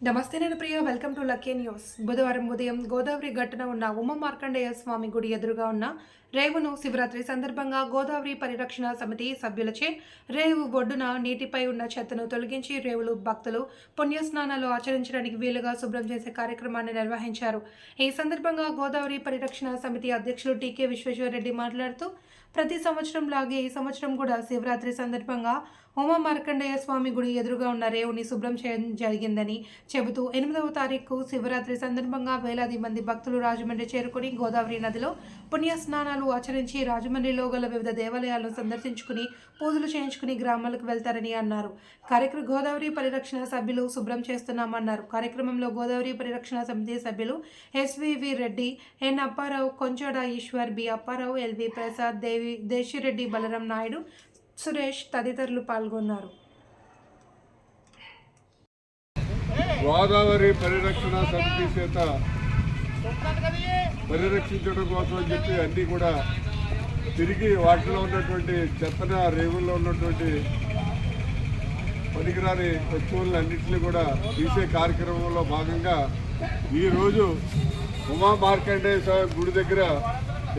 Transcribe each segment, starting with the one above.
నమస్తే నేను Priya welcome to lucky news బుధవారం ఉదయం గోదావరి ఘటన ఉన్న ఉమ మార్కండేయ స్వామి గుడి ఎదురుగా ఉన్న రేవును శివరాత్రి సందర్భంగా గోదావరి పరిరక్షణ సమితి సభ్యులచే రేవు ఒడ్డున నీటిపై ఉన్న చెత్తను తొలగించి రేవులు భక్తులు పుణ్యస్నానాలు ఆచరించడానికి వీలుగా శుభ్రం చేసే కార్యక్రమాన్ని నిర్వహించారు. ఈ సందర్భంగా గోదావరి పరిరక్షణ సమితి అధ్యక్షులు టీకే విశ్వేశ్వరరెడ్డి మాట్లాడుతూ ప్రతి సంవత్సరం లాగే ఈ సంవత్సరం కూడా శివరాత్రి సందర్భంగా ఉమా మార్కండేయ స్వామి గుడి ఎదురుగా ఉన్న రేవుని శుభ్రం చేయడం జరిగిందని చెబుతూ ఎనిమిదవ తారీఖు శివరాత్రి సందర్భంగా వేలాది మంది భక్తులు రాజమండ్రి చేరుకుని గోదావరి నదిలో పుణ్య స్నానాలు ఆచరించి రాజమండ్రిలో గల వివిధ దేవాలయాలను సందర్శించుకుని పూజలు చేయించుకుని గ్రామాలకు వెళ్తారని అన్నారు. కార్యక్రమ గోదావరి పరిరక్షణ సభ్యులు శుభ్రం చేస్తున్నామన్నారు. కార్యక్రమంలో గోదావరి పరిరక్షణ సమితి సభ్యులు ఎస్వివి రెడ్డి ఎన్ అప్పారావు కొంచోడ ఈశ్వర్ బి అప్పారావు ఎల్వి ప్రసాద్ దేవి దేశిరెడ్డి బలరాం నాయుడు సురేష్ తదితరులు పాల్గొన్నారు. గోదావరి పరిరక్షణ సమితి చేత పరిరక్షించడం కోసం అని చెప్పి అన్నీ కూడా తిరిగి వాటిలో ఉన్నటువంటి చెత్తన రేవుల్లో ఉన్నటువంటి పనికిరాని వస్తువులను అన్నింటినీ కూడా తీసే కార్యక్రమంలో భాగంగా ఈరోజు ఉమా మార్కండేయ గుడి దగ్గర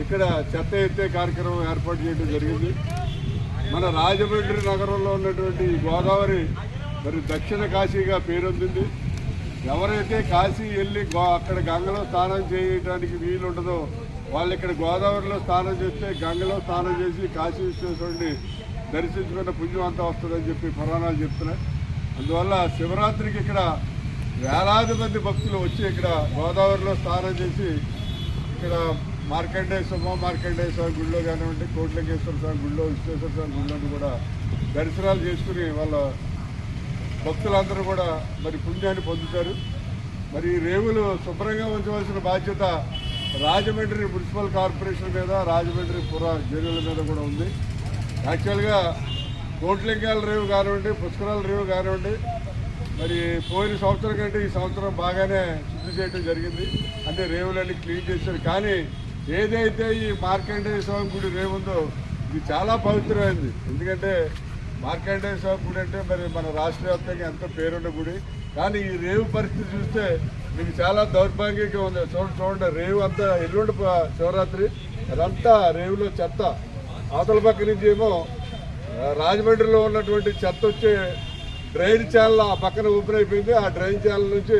ఇక్కడ చెత్త ఎత్తే కార్యక్రమం ఏర్పాటు చేయడం జరిగింది. మన రాజమండ్రి నగరంలో ఉన్నటువంటి గోదావరి మరి దక్షిణ కాశీగా పేరొందింది. ఎవరైతే కాశీ వెళ్ళి గో అక్కడ గంగలో స్నానం చేయడానికి వీలుండదో వాళ్ళు ఇక్కడ గోదావరిలో స్నానం చేస్తే గంగలో స్నానం చేసి కాశీ విశ్వేశ్వరుడిని దర్శించుకున్న పుణ్యం అంతా వస్తుందని చెప్పి పురాణాలు చెప్తున్నాయి. అందువల్ల శివరాత్రికి ఇక్కడ వేలాది మంది భక్తులు వచ్చి ఇక్కడ గోదావరిలో స్నానం చేసి ఇక్కడ మార్కండేశ్వర సుమ మార్కండేయ స్వామి గుడిలో కానివ్వండి కోట్లింగేశ్వర స్వామి గుడిలో విశ్వేశ్వర స్వామి గుడిలోని కూడా దర్శనాలు చేసుకుని వాళ్ళ భక్తులందరూ కూడా మరి పుణ్యాన్ని పొందుతారు. మరి ఈ రేవులు శుభ్రంగా ఉంచవలసిన బాధ్యత రాజమండ్రి మున్సిపల్ కార్పొరేషన్ మీద రాజమండ్రి పుర జైలుల మీద కూడా ఉంది. యాక్చువల్గా కోట్లింగాల రేవు కానివ్వండి పుష్కరాల రేవు కానివ్వండి మరి పోయిన సంవత్సరం కంటే ఈ సంవత్సరం బాగానే శుద్ధి చేయడం జరిగింది. అంటే రేవులన్నీ క్లీన్ చేశారు. కానీ ఏదైతే ఈ మార్కండేయ స్వామి గుడి రేవు ఉందో ఇది చాలా పవిత్రమైంది. ఎందుకంటే మార్కండేయ స్వామి గుడి అంటే మరి మన రాష్ట్ర వ్యాప్తంగా ఎంతో పేరున్న గుడి. కానీ ఈ రేవు పరిస్థితి చూస్తే మీకు చాలా దౌర్భాగ్యంగా ఉంది. చూడండి చూడండి రేవు అంతా ఎల్లుండి శివరాత్రి. అదంతా రేవులో చెత్త. అవతల పక్క నుంచి ఏమో రాజమండ్రిలో ఉన్నటువంటి చెత్త వచ్చే డ్రైన్ ఛానల్ ఆ పక్కన ఓపెన్ అయిపోయింది. ఆ డ్రైన్ ఛానల్ నుంచి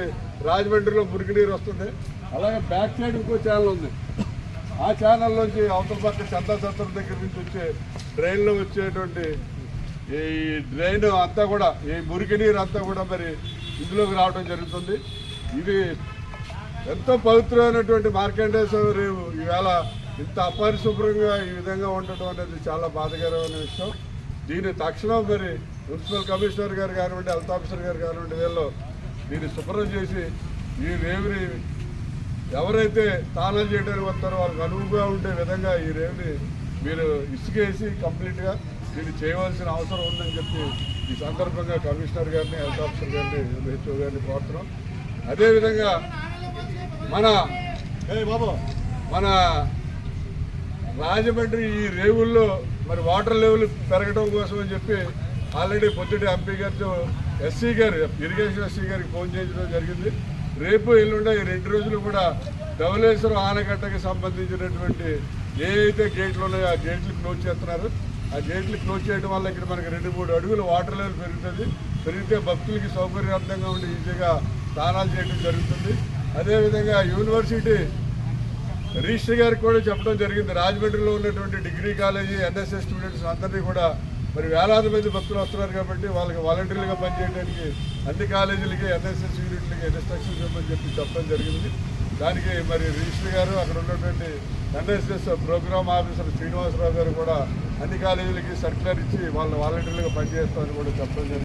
రాజమండ్రిలో మురికి నీరు వస్తుంది. అలాగే బ్యాక్ సైడ్ ఇంకో ఛానల్ ఉంది. ఆ ఛానల్ నుంచి అవతల పక్క చెత్త చత్రం దగ్గర నుంచి వచ్చే డ్రైన్లో వచ్చేటువంటి ఈ డ్రైన్ అంతా కూడా ఈ మురికి నీరు అంతా కూడా మరి ఇందులోకి రావడం జరుగుతుంది. ఇది ఎంతో పవిత్రమైనటువంటి మార్కండేశ్వర రేవు. ఈవేళ ఇంత అపరిశుభ్రంగా ఈ విధంగా ఉండటం అనేది చాలా బాధకరమైన విషయం. దీని తక్షణం మరి మున్సిపల్ కమిషనర్ గారు కానివ్వండి హెల్త్ ఆఫీసర్ గారు కానివ్వండి వీళ్ళు దీన్ని శుభ్రం చేసి ఈ రేవుని ఎవరైతే స్నానం చేయడానికి వస్తారో వాళ్ళకి అనువుగా ఉండే విధంగా ఈ రేవుని మీరు ఇసుకేసి కంప్లీట్గా దీన్ని చేయవలసిన అవసరం ఉందని చెప్పి ఈ సందర్భంగా కమిషనర్ గారిని హెల్త్ ఆఫీసర్ గారిని హెచ్ఓ గారిని కోరుతున్నాం అదేవిధంగా మన బాబు మన రాజమండ్రి ఈ రేవుల్లో మరి వాటర్ లెవెల్ పెరగడం కోసం అని చెప్పి ఆల్రెడీ పొద్దుటి ఎంపీ గారితో ఎస్సీ గారు ఇరిగేషన్ ఎస్సీ గారికి ఫోన్ చేయించడం జరిగింది. రేపు ఎల్లుండ ఈ రెండు రోజులు కూడా ధవలేశ్వరం ఆనకట్టకి సంబంధించినటువంటి ఏ అయితే గేట్లు ఉన్నాయో ఆ గేట్లు క్లోజ్ చేస్తున్నారు. ఆ గేట్లు క్లోజ్ చేయడం వల్ల ఇక్కడ మనకి రెండు మూడు అడుగులు వాటర్ లెవెల్ పెరుగుతుంది. పెరిగితే భక్తులకి సౌకర్యార్థంగా ఉండి ఈజీగా స్నానాలు చేయడం జరుగుతుంది. అదేవిధంగా యూనివర్సిటీ రిజిస్టర్ గారికి కూడా చెప్పడం జరిగింది. రాజమండ్రిలో ఉన్నటువంటి డిగ్రీ కాలేజీ ఎన్ఎస్ఎస్ స్టూడెంట్స్ అందరినీ కూడా మరి వేలాది మంది భక్తులు వస్తున్నారు కాబట్టి వాళ్ళకి వాలంటీర్లుగా పనిచేయడానికి అన్ని కాలేజీలకి ఎన్ఎస్ఎస్ యూనిట్లకి ఇన్స్ట్రక్షన్స్ ఇవ్వమని చెప్పి చెప్పడం జరిగింది. దానికి మరి రిజిస్టర్ గారు అక్కడ ఉన్నటువంటి ఎన్ఎస్ఎస్ ప్రోగ్రామ్ ఆఫీసర్ శ్రీనివాసరావు గారు కూడా అన్ని కాలేజీలకి సర్క్యులర్ ఇచ్చి వాళ్ళ వాలంటీర్లుగా పనిచేస్తామని కూడా చెప్పడం జరిగింది.